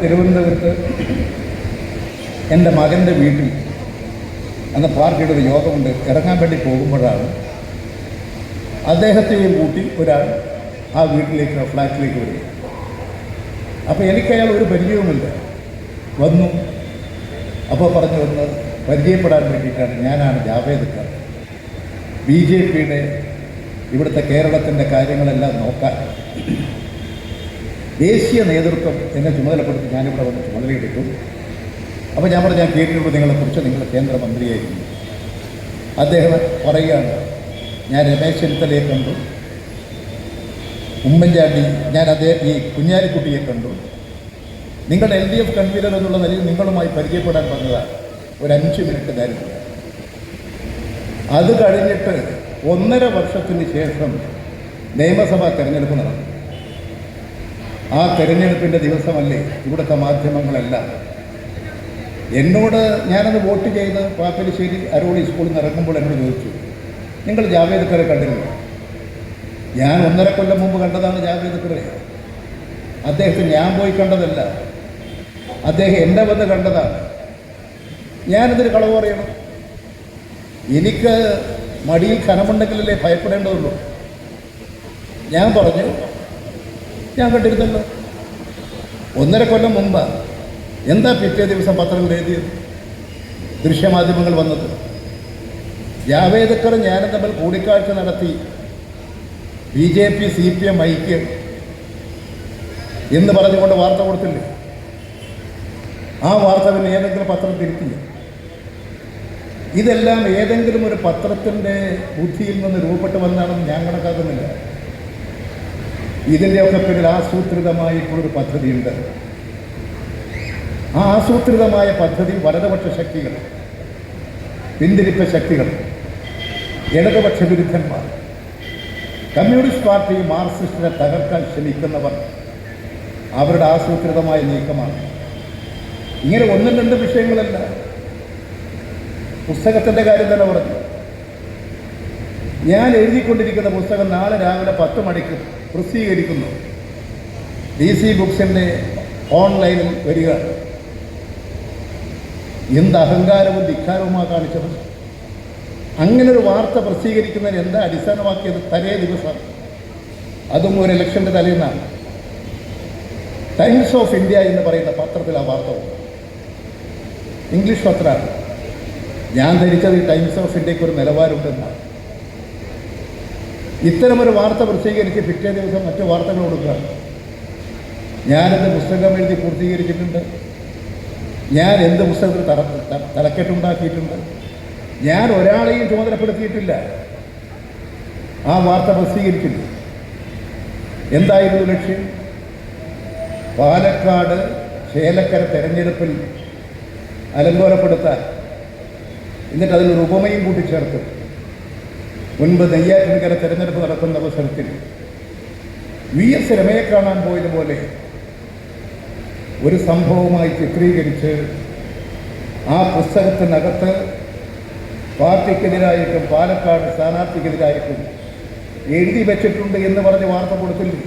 തിരുവനന്തപുരത്ത് എന്റെ മകന്റെ വീട്ടിൽ അന്ന് പാർട്ടിയുടെ ഒരു യോഗമുണ്ട്. ഇറങ്ങാൻ വേണ്ടി പോകുമ്പോഴാണ് അദ്ദേഹത്തെയും കൂട്ടി ഒരാൾ ആ വീട്ടിലേക്ക് ഫ്ലാറ്റിലേക്ക് വരിക. അപ്പോൾ എനിക്ക് അയാൾ ഒരു പരിചയവുമില്ല. വന്നു. അപ്പോൾ പറഞ്ഞു വന്ന് പരിചയപ്പെടാൻ വേണ്ടിയിട്ടാണ് ഞാനാണ് ജാവേദ് ഖാൻ ബി ജെ പിയുടെ ഇവിടുത്തെ കേരളത്തിന്റെ കാര്യങ്ങളെല്ലാം നോക്കാൻ ദേശീയ നേതൃത്വം എന്നെ ചുമതലപ്പെടുത്തി ഞാനിവിടെ വന്ന് ചുമതലയെടുക്കും. അപ്പോൾ ഞാൻ പറഞ്ഞു ഞാൻ കേട്ടിട്ടുണ്ട് നിങ്ങളെക്കുറിച്ച് നിങ്ങൾ കേന്ദ്രമന്ത്രിയായിരുന്നു അദ്ദേഹം പറയുകയാണ് ഞാൻ രമേശ് ചെന്നിത്തലയെ കണ്ടു. ഉമ്മൻചാണ്ടി ഞാൻ അദ്ദേഹം ഈ കുഞ്ഞാലിക്കുട്ടിയെ കണ്ടു. നിങ്ങളുടെ എൽ ഡി എഫ് കൺവീനർ എന്നുള്ള നിലയിൽ നിങ്ങളുമായി പരിചയപ്പെടാൻ പറഞ്ഞതാണ് ഒരു അഞ്ച് മിനിറ്റ് നേരം. അത് കഴിഞ്ഞിട്ട് ഒന്നര വർഷത്തിന് ശേഷം നിയമസഭാ തെരഞ്ഞെടുപ്പ് നടന്നു. ആ തെരഞ്ഞെടുപ്പിന്റെ ദിവസമല്ലേ ഇവിടുത്തെ മാധ്യമങ്ങളെല്ലാം? എന്നോട് ഞാനത് വോട്ട് ചെയ്ത് പാപ്പലശ്ശേരി അരോളി സ്കൂളിൽ നിന്ന് ഇറങ്ങുമ്പോൾ എന്നോട് ചോദിച്ചു നിങ്ങൾ ജാവേദ് ഖറെ കണ്ടിരുന്നു? ഞാൻ ഒന്നര കൊല്ലം മുമ്പ് കണ്ടതാണ് ജാവേദ് ഖറെ അദ്ദേഹത്തെ ഞാൻ പോയി കണ്ടതല്ല അദ്ദേഹം എന്നെ വന്ന് കണ്ടതാണ്. ഞാനതിന് കളവ് പറയണം. എനിക്ക് മടിയിൽ കനമുണ്ടെങ്കിലല്ലേ ഭയപ്പെടേണ്ടതുള്ളൂ. ഞാൻ പറഞ്ഞു ഞാൻ കണ്ടിരുന്നല്ലോ. ഒന്നര കൊല്ലം മുമ്പ് എന്താ പിറ്റേ ദിവസം പത്രങ്ങൾ എഴുതിയത്? ദൃശ്യമാധ്യമങ്ങൾ വന്നത്. ജാവേദക്കറും ഞാനും തമ്മിൽ കൂടിക്കാഴ്ച നടത്തി B J P C P M ഐക്യം എന്ന് പറഞ്ഞുകൊണ്ട് വാർത്ത കൊടുത്തില്ലേ? ആ വാർത്ത പിന്നെ ഏതെങ്കിലും പത്രം തിരുത്തില്ല. ഇതെല്ലാം ഏതെങ്കിലും ഒരു പത്രത്തിന്റെ ബുദ്ധിയിൽ നിന്ന് രൂപപ്പെട്ട് വന്നാണെന്ന് ഞാൻ കണക്കാക്കുന്നില്ല. ഇതിന്റെയൊക്കെ പിന്നിൽ ആസൂത്രിതമായിട്ടുള്ളൊരു പദ്ധതിയുണ്ട്. ആ ആസൂത്രിതമായ പദ്ധതി വലതുപക്ഷ ശക്തികൾ പിന്തിരിപ്പ ശക്തികൾ ഇടതുപക്ഷ വിരുദ്ധന്മാർ കമ്മ്യൂണിസ്റ്റ് പാർട്ടി മാർക്സിസ്റ്റിനെ തകർക്കാൻ ശ്രമിക്കുന്നവർ അവരുടെ ആസൂത്രിതമായ നീക്കമാണ്. ഇങ്ങനെ ഒന്നും രണ്ട് വിഷയങ്ങളല്ല. പുസ്തകത്തിന്റെ കാര്യം തന്നെ പറഞ്ഞു. ഞാൻ എഴുതിക്കൊണ്ടിരിക്കുന്ന പുസ്തകം നാളെ രാവിലെ പത്ത് മണിക്ക് പ്രസിദ്ധീകരിക്കുന്നു. ഡി സി ബുക്സിന്റെ ഓൺലൈനിൽ വരിക. എന്ത് അഹങ്കാരവും ധിക്കാരവുമാണ് കാണിച്ചത് അങ്ങനെ ഒരു വാർത്ത പ്രസിദ്ധീകരിക്കുന്നതിന് എന്താ അടിസ്ഥാനമാക്കിയത്? തലേ ദിവസം. അതും ഒരു ഇലക്ഷന്റെ തലേന്നാണ് ടൈംസ് ഓഫ് ഇന്ത്യ എന്ന് പറയുന്ന പത്രത്തിൽ ആ വാർത്ത ഇംഗ്ലീഷ് പത്രമാണ്. ഞാൻ ധരിച്ചത് ടൈംസ് ഓഫ് ഇന്ത്യയ്ക്ക് ഒരു നിലവാരമുണ്ടെന്നാണ്. ഇത്തരമൊരു വാർത്ത പ്രസിദ്ധീകരിച്ച് പിറ്റേ ദിവസം മറ്റു വാർത്തകൾ കൊടുക്കുക. ഞാനെന്ത് പുസ്തകം എഴുതി പൂർത്തീകരിച്ചിട്ടുണ്ട്? ഞാൻ എന്ത് പുസ്തകത്തിൽ തറ തലക്കെട്ടുണ്ടാക്കിയിട്ടുണ്ട്? ഞാൻ ഒരാളെയും ചുമതലപ്പെടുത്തിയിട്ടില്ല. ആ വാർത്ത പ്രസിദ്ധീകരിക്കുന്നു എന്തായിരുന്നു ലക്ഷ്യം? പാലക്കാട് ചേലക്കര തെരഞ്ഞെടുപ്പിൽ അലങ്കോലപ്പെടുത്താൻ. എന്നിട്ട് അതിലൊരു ഉപമയും കൂട്ടിച്ചേർത്ത്. മുൻപ് നെയ്യാറ്റിൻകര തെരഞ്ഞെടുപ്പ് നടക്കുന്ന അവസരത്തിൽ വി എസ് രമയെ കാണാൻ പോയതുപോലെ ഒരു സംഭവമായി ചിത്രീകരിച്ച് ആ പുസ്തകത്തിനകത്ത് പാർട്ടിക്കെതിരായിട്ടും പാലക്കാട് സ്ഥാനാർത്ഥിക്കെതിരായിട്ടും എഴുതി വെച്ചിട്ടുണ്ട് എന്ന് പറഞ്ഞ് വാർത്ത കൊടുത്തില്ലേ